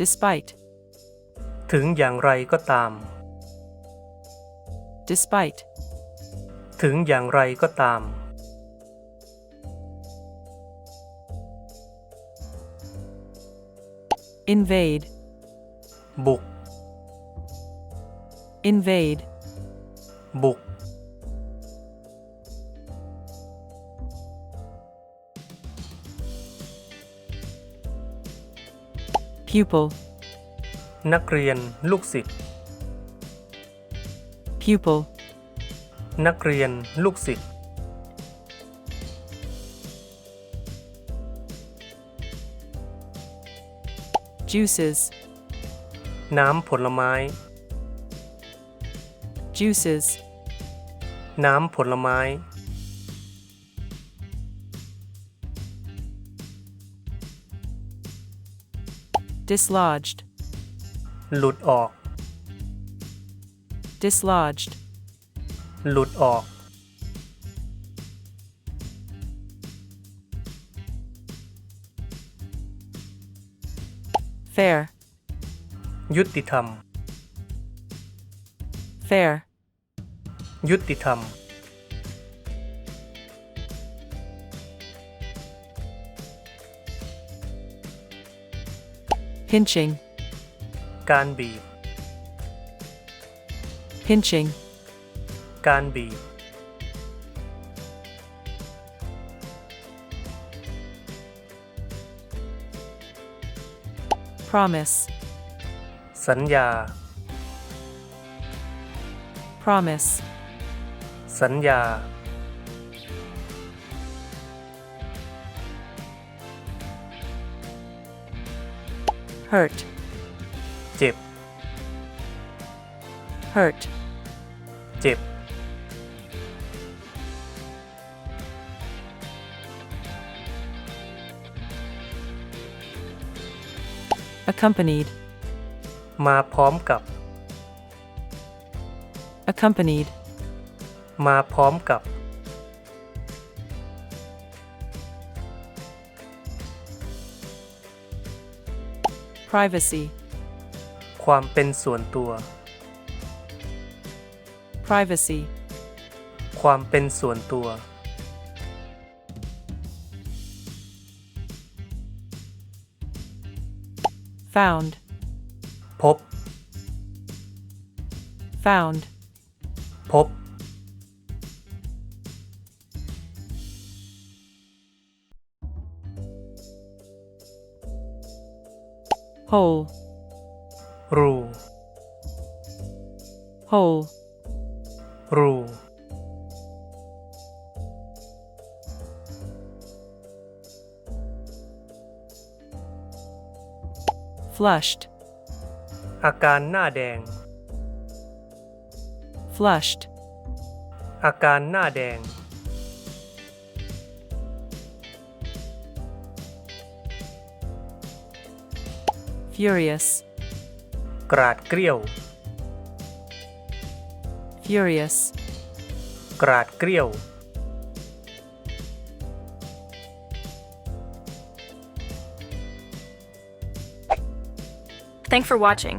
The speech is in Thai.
despite, ถึงอย่างไรก็ตาม despite, ถึงอย่างไรก็ตาม invade, บุก invade, บุก pupil, นักเรียนลูกศิษย์ pupil, นักเรียนลูกศิษย์ juices, น้ำผลไม้ juices, น้ำผลไม้ dislodged, หลุดออก dislodged, หลุดออก fair, ยุติธรรม fair, ยุติธรรม pinching, การบีบ pinching, การบีบ promise, สัญญา promise, สัญญา hurt, เจ็บ hurt, เจ็บ accompanied, มาพร้อมกับ accompanied, มาพร้อมกับ privacy, ความเป็นส่วนตัว privacy, ความเป็นส่วนตัว found, พบ found, พบ whole, รู whole, รู flushed, อาการหน้าแดง flushed, อาการหน้าแดง furious, กราดเกลี้ยว furious, กราดเกลี้ยว Thanks for watching.